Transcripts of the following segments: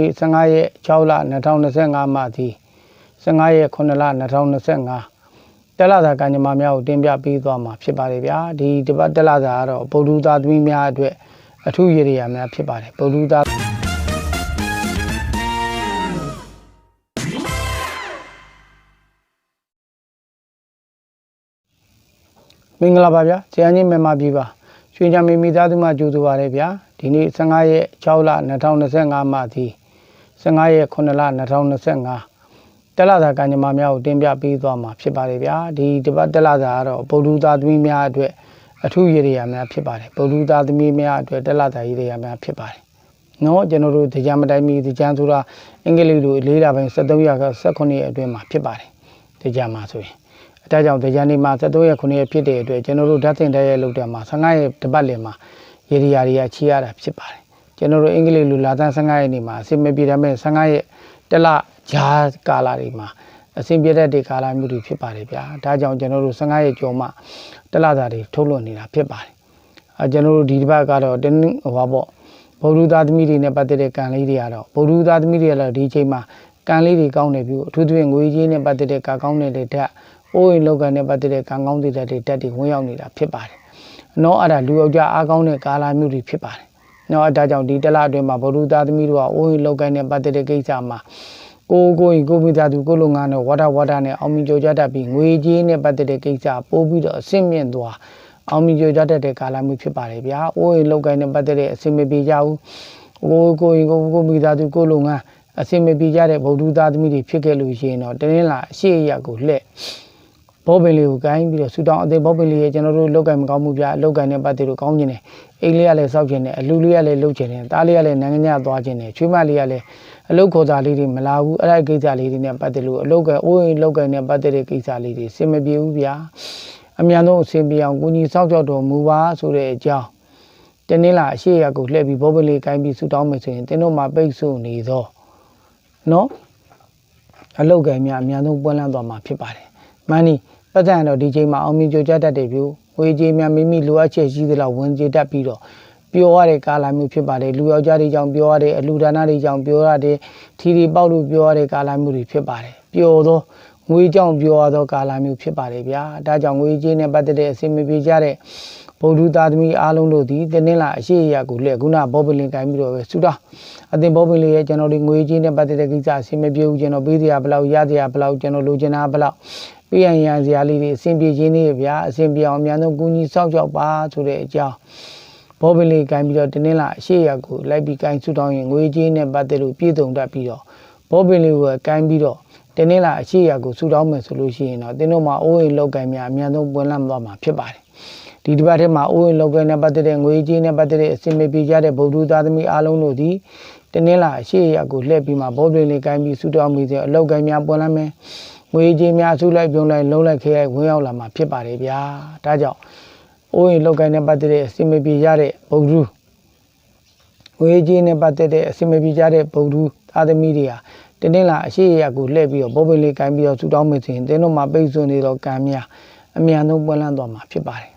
ဒီ15ရက်6လ2025မှာဒီ15ရက်9လ2025တက်လာတာကံကြမ္မာများကိုတင်ပြပေးသွားမှာဖြစ်ပါတယ်ဗျာဒီတပတ်တက်လာတာကတော့ဗုဒ္ဓသားသမီးများအတွက်အထူးရည်ရည်များဖြစ်ပါတယ်ဗုဒ္ဓသားမင်္ဂလာပါဗျာဆရာကြီးမြန်မာပြည်ပါရွှေချမ်းမီမိသားစုမှကြိုဆိုပါရစေဗျာဒီနေ့15ရက်6လ2025မှာဒီ 15ရက်9လ2025တက်လာတာကံကြမ္မာများကိုတင်ပြပေးသွားမှာဖြစ်ပါတယ်ဗျာဒီတပတ်တက်လာတာကတော့ဗုဒ္ဓသားသမီးများအတွက်အထူးရည်ရည်များဖြစ်ပါတယ်ဗုဒ္ဓသားသမီးများအတွက်တက်လာတာရည်ရည်များဖြစ်ပါတယ်နော်ကျွန်တော်တို့တရားမတိုင်မီတရားဆိုတာအင်္ဂလိပ်လိုလေးလာပိုင်း73ရာက18ရက်အတွင်းမှာဖြစ်ပါတယ်တရားမှာဆိုရင်အဲဒါကြောင့်တရားနေ့မှာ73ရက်9ရက်ဖြစ်တဲ့အတွက်ကျွန်တော်တို့ဓာတ်သင်တဲ့ရဲ့လောက်တဲ့မှာ15ရက်တပတ်လည်မှာရေဒီယာတွေကချီရတာဖြစ်ပါတယ် ကျွန်တော်တို့အင်္ဂလိပ်လိုလာတန်း15ရက်နေ့မှာအစင်မပြေတယ်မဲ့15ရက်တလဂျားကာလာတွေမှာအစဉ်ပြတဲ့ဒီကာလာမျိုးတွေဖြစ်ပါတယ်ဗျာဒါကြောင့်ကျွန်တော်တို့15ရက်ကျော်မှတလသားတွေထုတ်လွှင့်နေတာဖြစ်ပါတယ်အဲကျွန်တော်တို့ဒီတစ်ပတ်ကတော့တင်းဟိုပါပေါ့ဗုဒ္ဓသားသမီးတွေနဲ့ပတ်သက်တဲ့ကံလေးတွေကတော့ဗုဒ္ဓသားသမီးတွေကတော့ဒီချိန်မှာကံလေးတွေကောင်းနေပြီအထူးသဖြင့်ငွေကြီးနဲ့ပတ်သက်တဲ့ကံကောင်းတဲ့ဓာတ်အိုးအိမ်လောက်ကနဲ့ပတ်သက်တဲ့ကံကောင်းတဲ့ဓာတ်တွေဓာတ်တွေဝင်ရောက်နေတာဖြစ်ပါတယ်။နော်အဲ့ဒါလူယောက်ျားအားကောင်းတဲ့ကာလာမျိုးတွေဖြစ်ပါတယ်။ နော်အဲ့ဒါကြောင့်ဒီတလအတွင်းမှာဗုဒ္ဓသားသမီးတို့ကအိုးအိမ်လောက်ကနဲ့ပတ်သက်တဲ့ကိစ္စမှာကိုကိုရင်ကိုမိသားစုကိုလုံငန်းနဲ့ဝါဒဝါဒနဲ့အောင်မြင်ကြကြတတ်ပြီးငွေကြီးနဲ့ပတ်သက်တဲ့ကိစ္စပို့ပြီးတော့အဆင့်မြင့်သွားအောင်မြင်ကြကြတတ်တဲ့ကာလမျိုးဖြစ်ပါတယ်ဗျာ။အိုးအိမ်လောက်ကိုင်းနဲ့ပတ်သက်တဲ့အဆင်မပြေကြဘူး။ကိုကိုရင်ကိုကိုမိသားစုကိုလုံငန်းအဆင်မပြေကြတဲ့ဗုဒ္ဓသားသမီးတွေဖြစ်ခဲ့လို့ရှိရင်တော့တင်းလာအရှိအရာကိုလှည့် ဘောပင်လေးကိုကိုင်းပြီးတော့ဆူတောင်းအသေးဘောပင်လေးရဲ့ကျွန်တော်တို့လောက်ကင်မကောင်းမှုပြအလောက်ကင်နဲ့ပတ်သက်လို့ကောင်းခြင်းနဲ့အိမ်လေးကလည်းစောက်ခြင်းနဲ့အလူလေးကလည်းလှုပ်ခြင်းနဲ့တားလေးကလည်းနိုင်ငံညသွားခြင်းနဲ့ချွေးမလေးကလည်းအလုတ်ခေါ်တာလေးတွေမလာဘူးအဲ့ဒါကိစ္စလေးတွေနဲ့ပတ်သက်လို့အလုတ်ကအိုးအိမ်လောက်ကင်နဲ့ပတ်သက်တဲ့ကိစ္စလေးတွေစင်မပြေဘူးဗျာအမြန်ဆုံးအဆင်ပြေအောင်ကိုကြီးစောက်ကြောက်တော်မူပါဆိုတဲ့အကြောင်းတနင်္လာအရှိရကိုလှည့်ပြီးဘောပင်လေးကိုင်းပြီးဆူတောင်းမယ်ဆိုရင်တင်းတို့မှာပိတ်ဆို့နေသောနော်အလုတ်ကင်များအမြန်ဆုံးပွင့်လန်းသွားမှာဖြစ်ပါတယ်မန်းနီ ပတ်သက်တော့ဒီချိန်မှာအောင်မြင်ကြကြတတ်တယ်ပြူဝေကြီးများမိမိလိုအပ်ချက်ရှိသလောက်ဝင်ကြတတ်ပြီးတော့ပျော်ရတဲ့ကာလမျိုးဖြစ်ပါတယ်လူယောက်ျားတွေကြောင့်ပျော်ရတဲ့အလူဒါနတွေကြောင့်ပျော်ရတဲ့ထီရီပေါက်လို့ပျော်ရတဲ့ကာလမျိုးတွေဖြစ်ပါတယ်ပျော်သောငွေကြောင့်ပျော်ရသောကာလမျိုးဖြစ်ပါတယ်ဗျာဒါကြောင့်ငွေကြေးနဲ့ပတ်သက်တဲ့အစီအမပြေကြတဲ့ဗုဒ္ဓသားသမီးအားလုံးတို့ဒီတနင်္လာအရှိရကိုလက်ခုနဘောပလင်ကိုင်းပြီးတော့ပဲစုတာအတင်ဘောပလင်ရဲ့ကျွန်တော်ဒီငွေကြေးနဲ့ပတ်သက်တဲ့ကိစ္စအစီအမပြေဘူးကျွန်တော်ပေးစရာဘယ်လောက်ရစရာဘယ်လောက်ကျွန်တော်လိုချင်တာဘယ်လောက် ပြရန်ရန်စရာလေးတွေအဆင်ပြေခြင်းလေးဗျာအဆင်ပြေအောင်အများဆုံးကူညီစောင့်ရှောက်ပါဆိုတဲ့အကြောင်းဘောပင်လေးကိုင်းပြီးတော့တင်းင်းလာအရှိရကိုလိုက်ပြီးကိုင်းဆူတောင်းရင်ငွေကြေးနဲ့ပတ်သက်လို့ပြည်စုံတတ်ပြီးတော့ဘောပင်လေးကိုကိုင်းပြီးတော့တင်းင်းလာအရှိရကိုဆူတောင်းမယ်ဆိုလို့ရှိရင်တော့တင်းတို့မှာအိုးအိမ်လောက်ကိုင်းများအများဆုံးပွင့်လန်းသွားမှာဖြစ်ပါတယ်ဒီတစ်ပတ်ထဲမှာအိုးအိမ်လောက်ကိုင်းနဲ့ပတ်သက်တဲ့ငွေကြေးနဲ့ပတ်သက်တဲ့အစီအမပြေကြတဲ့ဗုဒ္ဓသားသမီးအားလုံးတို့သည်တင်းင်းလာအရှိရကိုလှည့်ပြီးမှဘောပင်လေးကိုင်းပြီးဆူတောင်းပြီးစေအလောက်ကိုင်းများပွင့်လန်းမယ် ငွေကြေးများဆုလိုက်ပြုံးလိုက်လုံးလိုက်ခဲရိုက်ဝင်ရောက်လာမှာဖြစ်ပါတယ်ဗျာဒါကြောင့်အိုးရင်လောက်ကိုင်းနဲ့ပတ်သက်တဲ့အစီအမပြေရတဲ့ဗုဒ္ဓငွေကြေးနဲ့ပတ်သက်တဲ့အစီအမပြေကြတဲ့ဗုဒ္ဓသားသမီးတွေဟာတင်းတင်းလာအရှိရကိုလှည့်ပြီးတော့ဘောပင်လေးကိုင်းပြီးတော့ဆူတောင်းမယ်ဆိုရင်တင်းတို့မှာပိတ်ဆို့နေတော့ကံများအမြန်ဆုံးပွင့်လန်းသွားမှာဖြစ်ပါတယ်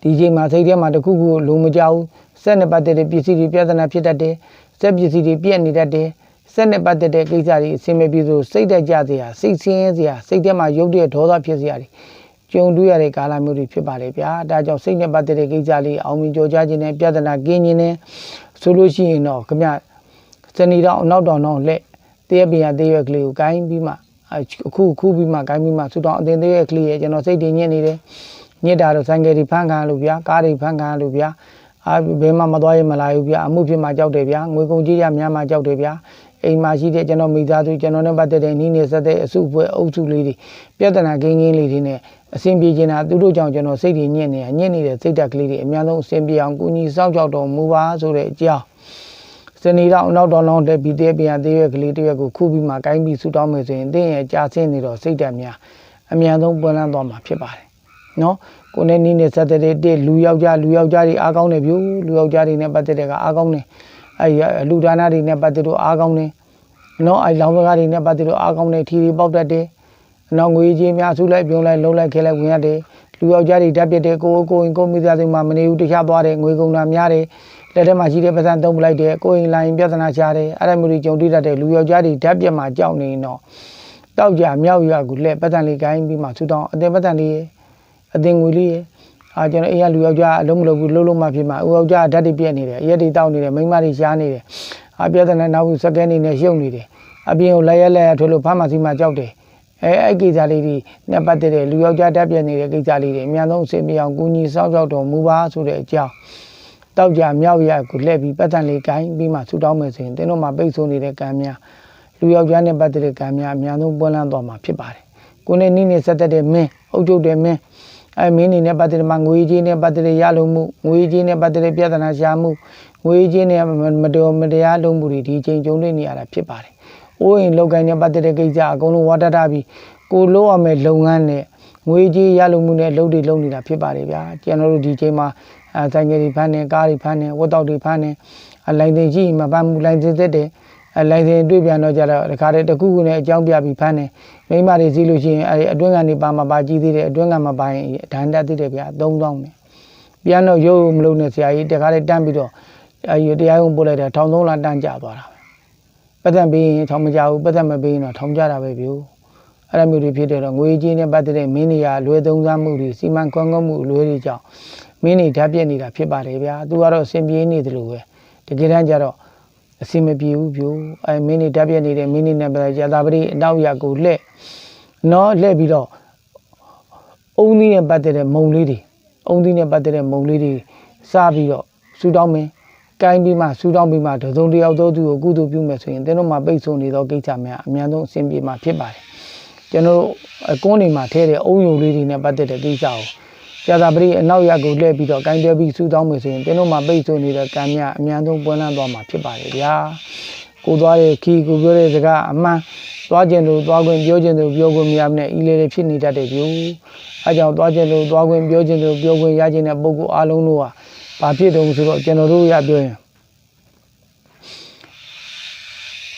ဒီချိန်မှာစိတ်ထဲမှာတခုခုလုံးမကြောက်စက်နဲ့ပတ်သက်တဲ့ပစ္စည်းတွေပြဿနာဖြစ်တတ်တယ်စက်ပစ္စည်းတွေပြက်နေတတ်တယ် စက်နဲ့ပတ်သက်တဲ့ကိစ္စတွေအဆင်မပြေဆိုစိတ်တက်ကြစရာစိတ်ဆင်းရဲစရာစိတ်ထဲမှာရုပ်တဲ့ဒေါသဖြစ်စရာတွေကြုံတွေ့ရတဲ့ကာလမျိုးတွေဖြစ်ပါလေဗျာဒါကြောင့်စိတ်နဲ့ပတ်သက်တဲ့ကိစ္စလေးအောင်မြင်ကြောကြားခြင်းနဲ့ပြဿနာကင်းခြင်းနဲ့ဆိုလို့ရှိရင်တော့ခမစနေတော့အနောက်တောင်တော့လက်တရက်ပြရတရက်ကလေးကိုကိုင်းပြီးမှအခုခုပြီးမှကိုင်းပြီးမှဆူတောင်းအတင်တရက်ကလေးရဲ့ကျွန်တော်စိတ်တည်ညစ်နေတယ်ညစ်တာတော့ဆိုင်ကယ်ဒီဖန်ခံလို့ဗျာကားတွေဖန်ခံလို့ဗျာအာဘယ်မှမသွားရမလာဘူးဗျာအမှုဖြစ်မှကြောက်တယ်ဗျာငွေကုန်ကြီးရများမှကြောက်တယ်ဗျာ အိမ်မှာရှိတဲ့ကျွန်တော်မိသားစုကျွန်တော်နဲ့ပတ်သက်တဲ့နီးနေဆက်တဲ့အစုအဖွဲ့အုပ်စုလေးတွေပြဿနာကင်းကင်းလေးတွေနဲ့အဆင်ပြေနေတာသူတို့ကြောင့်ကျွန်တော်စိတ်တွေညစ်နေတာညစ်နေတဲ့စိတ်ဓာတ်ကလေးတွေအများဆုံးအဆင်ပြေအောင်ကုညီစောင့်ကြောက်တော်မူပါဆိုတဲ့အကြောင်းစနေတော့နောက်တော်လောင်းတဲ့ပြီးသေးပြန်သေးရဲ့ကလေးတရက်ကိုခုပြီးမှကိုင်းပြီးဆူတောင်းမယ်ဆိုရင်တင်းရဲ့ကြာဆင်းနေတော့စိတ်ဓာတ်များအများဆုံးပွင့်လန်းသွားမှာဖြစ်ပါတယ်နော်ကိုနဲ့နီးနေဆက်တဲ့တဲ့လူယောက်ျားလူယောက်ျားတွေအားကောင်းတယ်ဗျလူယောက်ျားတွေနဲ့ပတ်သက်တဲ့ကအားကောင်းတယ် အဲလူဒါနာတွေနဲ့ပတ်သက်လို့အားကောင်းတယ်နော်အဲလောင်စကားတွေနဲ့ပတ်သက်လို့အားကောင်းတယ်ထီတွေပေါက်တတ်တယ်နော်ငွေကြီးများစုလိုက်ပြုံးလိုက်လုံးလိုက်ခဲလိုက်ဝင်ရတယ်လူယောက်ျားတွေဓာတ်ပြတဲ့ကိုကိုကိုကိုမိသားစုမှာမနေဘူးတခြားသွားတယ်ငွေကုန်တာများတယ်လက်ထဲမှာရှိတဲ့ပတ်စံသုံးပလိုက်တယ်ကိုယ်ရင်လိုင်းပြဿနာရှာတယ်အဲ့ဒါမျိုးတွေကြုံတွေ့တတ်တယ်လူယောက်ျားတွေဓာတ်ပြက်မှာကြောက်နေရင်တော့တောက်ကြမြောက်ရွာကူလက်ပတ်စံလေးကိုင်းပြီးမှဆူတောင်းအတင်ပတ်စံလေးရယ်အတင်ငွေလေးရယ် အာကျွန်တော်အေးရလူယောက်ျားအလုံးမလုံးဘူးလုံးလုံးမှဖြစ်မှာဦးယောက်ျားဓာတ်တွေပြက်နေတယ်ရက်တွေတောက်နေတယ်မိန်းမတွေရှားနေတယ်အပြဿနာနောက်ဘူးစကဲနေနဲ့ရှုပ်နေတယ်အပြင်ကိုလက်ရက်လက်ရက်ထွေးလို့ဖမ်းမှစီမှကြောက်တယ်အဲအဲ့ကိစ္စလေးတွေနဲ့ပတ်သက်တဲ့လူယောက်ျားဓာတ်ပြက်နေတဲ့ကိစ္စလေးတွေအများဆုံးအစီအမီအောင်ကူညီစောင့်ရှောက်တော်မူပါဆိုတဲ့အကြောင်းတောက်ကြမြောက်ရကိုလှည့်ပြီးပတ်သက်လေးကိုင်းပြီးမှဆူတောင်းမယ်ဆိုရင်တင်းတို့မှာပိတ်ဆို့နေတဲ့ကံများလူယောက်ျားနဲ့ပတ်သက်တဲ့ကံများအများဆုံးပွင့်လန်းသွားမှာဖြစ်ပါတယ်။ကိုယ်နဲ့နိနေဆက်သက်တဲ့မင်းအုပ်ချုပ်တဲ့မင်း အဲမင်းနေနဲ့ပတ်သက်တဲ့မှာငွေကြီးနဲ့ပတ်သက်တဲ့ရလုံမှုငွေကြီးနဲ့ပတ်သက်တဲ့ပြဿနာရှာမှုငွေကြီးနဲ့မတော်မတရားလုပ်မှုတွေဒီချိန်ကြုံနေရတာဖြစ်ပါတယ်။အိုးရင်လောက်ကိုင်းနဲ့ပတ်သက်တဲ့ကိစ္စအကုန်လုံးဝါတတပြီးကိုလို့ရမယ့်လုပ်ငန်းနဲ့ငွေကြီးရလုံမှုနဲ့လုပ်တွေလုပ်နေတာဖြစ်ပါတယ်ဗျာ။ကျွန်တော်တို့ဒီချိန်မှာအဲဆိုင်ကယ်တွေဖမ်းနေကားတွေဖမ်းနေဝတ်တောက်တွေဖမ်းနေအလိုင်းတင်ရှိမပန်းမှုလိုင်းတင်သက်တယ် အလိုင်းတင်တွေ့ပြန်တော့ကြတော့ဒီခါတည်းတစ်ခုခုနဲ့အကြောင်းပြပြီးဖမ်းနေမိမတွေစီးလို့ရှိရင်အဲအတွင်းကနေပါမပါကြည့်သေးတယ်အတွင်းကမပါရင်ဒဏ်တက်သေးတယ်ဗျာ3000နဲ့ပြန်တော့ရုပ်မလုံးနဲ့ဆရာကြီးတခါတည်းတန်းပြီးတော့အဲတရားရုံးပို့လိုက်တယ်1300လာတန်းကြသွားတာပဲပတ်သက်ပြီးရင်ထောင်မကြဘူးပတ်သက်မပြီးရင်တော့ထောင်ကြတာပဲဗျို့အဲ့လိုမျိုးတွေဖြစ်တယ်တော့ငွေကြီးနဲ့ပတ်သက်တဲ့မင်းနေရလွယ်သုံးစားမှုတွေစီမံကွမ်းကွမ်းမှုအလွဲတွေကြောင့်မင်းနေဓာတ်ပြက်နေတာဖြစ်ပါတယ်ဗျာသူကတော့အစဉ်ပြေးနေတယ်လို့ပဲတကယ်တမ်းကျတော့ အစဉ်မပြေဘူးပြို့အဲမင်းနေဓာတ်ပြက်နေတဲ့မင်းနေနဲ့ပဲကြာတာပတိအနောက်ရကိုလှဲ့နော်လှဲ့ပြီးတော့အုံသီးနဲ့ပတ်သက်တဲ့မုံလေးတွေအုံသီးနဲ့ပတ်သက်တဲ့မုံလေးတွေစားပြီးတော့ဆူတောင်းမင်းကိုင်းပြီးမှဆူတောင်းပြီးမှတစုံတယောက်သောသူကိုကုသိုလ်ပြုမယ်ဆိုရင်တင်းတို့မှာပိတ်ဆို့နေသောကိစ္စများအများဆုံးအဆင်ပြေမှာဖြစ်ပါတယ်ကျွန်တော်တို့အကွန်းတွေမှာထဲတဲ့အုံယုံလေးတွေနဲ့ပတ်သက်တဲ့ကိစ္စကို ကြာသာပရိအနောက်ရက်ကိုလှည့်ပြီးတော့ကင်တွဲပြီးစူးတောင်းမယ်ဆိုရင်တင်းတို့မှာပိတ်ဆို့နေတဲ့ကံများအများဆုံးပွင့်လန်းသွားမှာဖြစ်ပါတယ်ဗျာကိုသွားတဲ့ခီကိုပြောတဲ့စကားအမှန်သွားခြင်းလို့သွားခွင့်ပြောခြင်းလို့ပြောခွင့်မရမနဲ့ဤလေလေဖြစ်နေတတ်တယ်ဗျအဲကြောင့်သွားခြင်းလို့သွားခွင့်ပြောခြင်းလို့ပြောခွင့်ရခြင်းတဲ့ပုဂ္ဂိုလ်အလုံးတို့ဟာဘာဖြစ်တုံဆိုတော့ကျွန်တော်တို့ရပြောရင်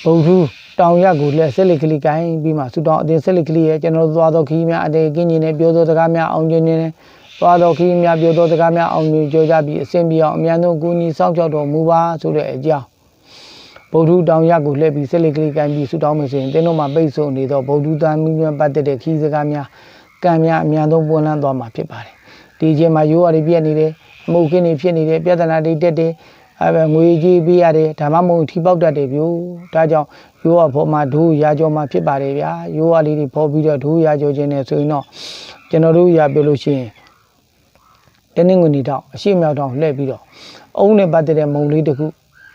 ဘုံသူတောင်ရက်ကိုလက်ဆက်လက်ကလေးကိုင်းပြီးမှစူတောင်းအတင်းဆက်လက်ကလေးရဲ့ကျွန်တော်တို့သွားတော့ခီးများအတေကင်းကျင်နဲ့ပြောသောစကားများအောင်ကျင်းနေတယ် သွားတော်ခီးများပြောသောစကားများအောင်မြင်ကြကြပြီးအစဉ်ပြေအောင်အမြန်ဆုံးကူညီစောင့်ရှောက်တော်မူပါဆိုတဲ့အကြောင်းဗုဒ္ဓတောင်ရက်ကိုလှည့်ပြီးဆက်လက်ကလေးကန်ပြီးဆူတောင်းမယ်ဆိုရင်တင်းတို့မှာပိတ်ဆို့နေသောဗုဒ္ဓသားမိများပတ်သက်တဲ့ခီးစကားများကံများအမြန်ဆုံးပွင့်လန်းသွားမှာဖြစ်ပါတယ်ဒီချိန်မှာရိုးရည်ပြည့်နေတယ်အမှုခင်းနေဖြစ်နေတယ်ပြဿနာတွေတက်တယ်အဲပဲငွေကြီးပေးရတယ်ဒါမှမဟုတ်ထိပေါက်တတ်တယ်ဗျို့ဒါကြောင့်ရိုးရဖော်မှာဒိုးရာကြောမှာဖြစ်ပါတယ်ဗျာရိုးရလေးတွေဖော်ပြီးတော့ဒိုးရာကြောခြင်းနဲ့ဆိုရင်တော့ကျွန်တော်တို့ရပြလို့ရှိရင် တနင်္ဂနွေတောင်အရှိမြောက်တောင်လှည့်ပြီးတော့အုံးနဲ့ပတ်သက်တဲ့မုံလေးတစ်ခု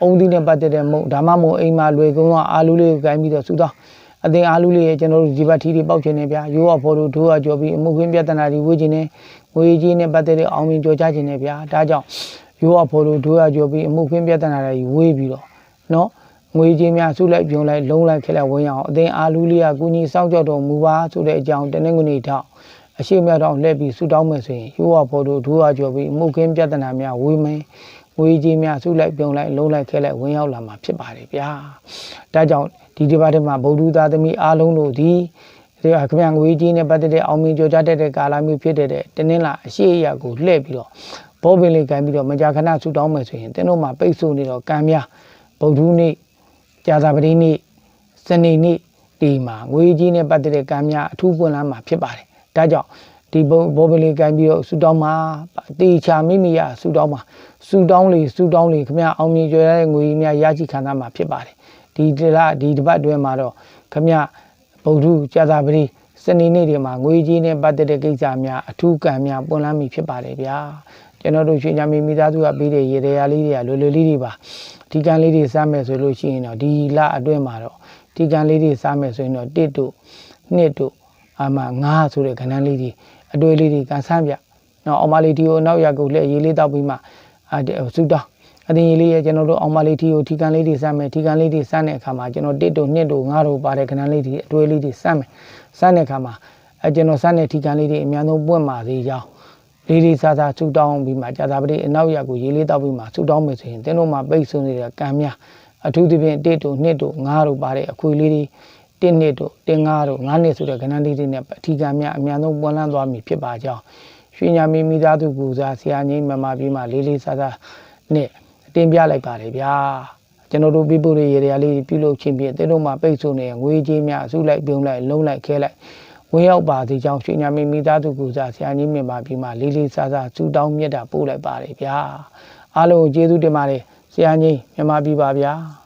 အုံးသီးနဲ့ပတ်သက်တဲ့မုံဒါမှမဟုတ်အိမ်မှာလွယ်ကုန်းကအာလူလေးကိုကိုင်းပြီးတော့စူတော့အသင်အာလူလေးရဲ့ကျွန်တော်တို့ဒီဘတ်ထီတွေပေါက်ခြင်းနဲ့ဗျာရိုးရဖော်တို့ဒိုးရကြောပြီးအမှုခင်းပြဿနာတွေဝေးခြင်းနဲ့ငွေကြီးနဲ့ပတ်သက်တဲ့အောင်မြင်ကြောကြခြင်းနဲ့ဗျာဒါကြောင့်ရိုးရဖော်တို့ဒိုးရကြောပြီးအမှုခင်းပြဿနာတွေဝေးပြီးတော့နော်ငွေကြီးများစုလိုက်ပြုံလိုက်လုံးလိုက်ခက်လိုက်ဝင်အောင်အသင်အာလူလေးကကုညီစောင့်ကြောက်တော်မူပါဆိုတဲ့အကြောင်းတနင်္ဂနွေထောက် အရှိမြောက်တော့လှည့်ပြီးဆူတောင်းမယ်ဆိုရင်ရိုးရဖို့တို့ဒူးရကြော်ပြီးမှုခင်းပြဿနာများဝေးမင်းဝေးကြီးများစုလိုက်ပြုံလိုက်လုံးလိုက်ခဲလိုက်ဝင်ရောက်လာမှာဖြစ်ပါတယ်ဗျာဒါကြောင့်ဒီဒီပါထဲမှာဗုဒ္ဓသားသမီးအားလုံးတို့ဒီဒီခမငွေကြီးနဲ့ပတ်သက်တဲ့အောင်မြင်ကြကြတတ်တဲ့ကာလမျိုးဖြစ်တဲ့တနင်္လာအရှိအရာကိုလှည့်ပြီးတော့ဘောပင်လေးကန်ပြီးတော့မကြာခဏဆူတောင်းမယ်ဆိုရင်တင်းတို့မှာပိတ်ဆို့နေတော့ကံများဗုဒ္ဓနေ့ကြာသာပတိနေ့စနေနေ့ဒီမှာငွေကြီးနဲ့ပတ်သက်တဲ့ကံများအထူးပွင့်လန်းမှာဖြစ်ပါတယ် ဒါကြောင့်ဒီဘောပလေးကိုင်းပြီးတော့ဆူတောင်းမှာတေချာမိမိရဆူတောင်းမှာဆူတောင်းလေဆူတောင်းလေခမအောင်မြင်ကြရတဲ့ငွေများရရှိခံစားမှာဖြစ်ပါတယ်ဒီတလဒီတပတ်အတွင်းမှာတော့ခမဗုဒ္ဓကြာသာပတိစနေနေ့တွေမှာငွေကြီးနဲ့ပတ်သက်တဲ့ကိစ္စများအထူးကံများပွင့်လန်းမိဖြစ်ပါတယ်ဗျာကျွန်တော်တို့ရွှေချာမီမိသားစုကပြီးတဲ့ရေတရားလေးတွေကလွယ်လွယ်လေးတွေပါဒီကံလေးတွေစားမယ်ဆိုလို့ရှိရင်တော့ဒီလအတွင်းမှာတော့ဒီကံလေးတွေစားမယ်ဆိုရင်တော့တစ်တို့နှစ်တို့ အမှငါးဆိုတဲ့ခဏန်းလေးတွေအတွေ့လေးတွေကန်ဆန်းပြနော်အောင်မလေးတီကိုနောက်ရက်ကိုလက်ရေးလေးတောက်ပြီးမှအဲစူတောင်းအတင်းကြီးလေးရဲ့ကျွန်တော်တို့အောင်မလေးတီကိုထီကန်လေးတွေစမ်းမယ်ထီကန်လေးတွေစမ်းတဲ့အခါမှာကျွန်တော်တစ်တို့နှစ်တို့ငါးတို့ပါတဲ့ခဏန်းလေးတွေအတွေ့လေးတွေစမ်းမယ်စမ်းတဲ့အခါမှာအဲကျွန်တော်စမ်းတဲ့ထီကန်လေးတွေအများဆုံးပွင့်ပါသေးကြောင်းလေးလေးစားစားဆူတောင်းပြီးမှကြာသာပတိအနောက်ရက်ကိုရေးလေးတောက်ပြီးမှဆူတောင်းမယ်ဆိုရင်တင်းတို့မှာပိတ်ဆိုးနေတဲ့ကံများအထူးသဖြင့်တစ်တို့နှစ်တို့ငါးတို့ပါတဲ့အခွေလေးတွေ 1နှစ်တို့တင်9တို့9နှစ်ဆိုတဲ့ကဏ္ဍလေးတွေနဲ့အထီးကများအများဆုံးပွင့်လန်းသွားမည်ဖြစ်ပါကြောင်းရွှေညာမီမိသားစုကူစားဆရာကြီးမမပြီးမှလေးလေးစားစားနဲ့တင်ပြလိုက်ပါတယ်ဗျာကျွန်တော်တို့ပြပို့ရရေရလေးပြုလုပ်ခြင်းဖြင့်တဲတို့မှာပိတ်ဆို့နေတဲ့ငွေကြေးများအစုလိုက်ပြုံးလိုက်လုံးလိုက်ခဲလိုက်ဝင်ရောက်ပါသည်ကြောင့်ရွှေညာမင်းမိသားစုကူစားဆရာကြီးမြင်ပါပြီးမှလေးလေးစားစားစူတောင်းမြတ်တာပို့လိုက်ပါတယ်ဗျာအားလုံးကိုကျေးဇူးတင်ပါတယ်ဆရာကြီးမြန်မာပြည်ပါဗျာ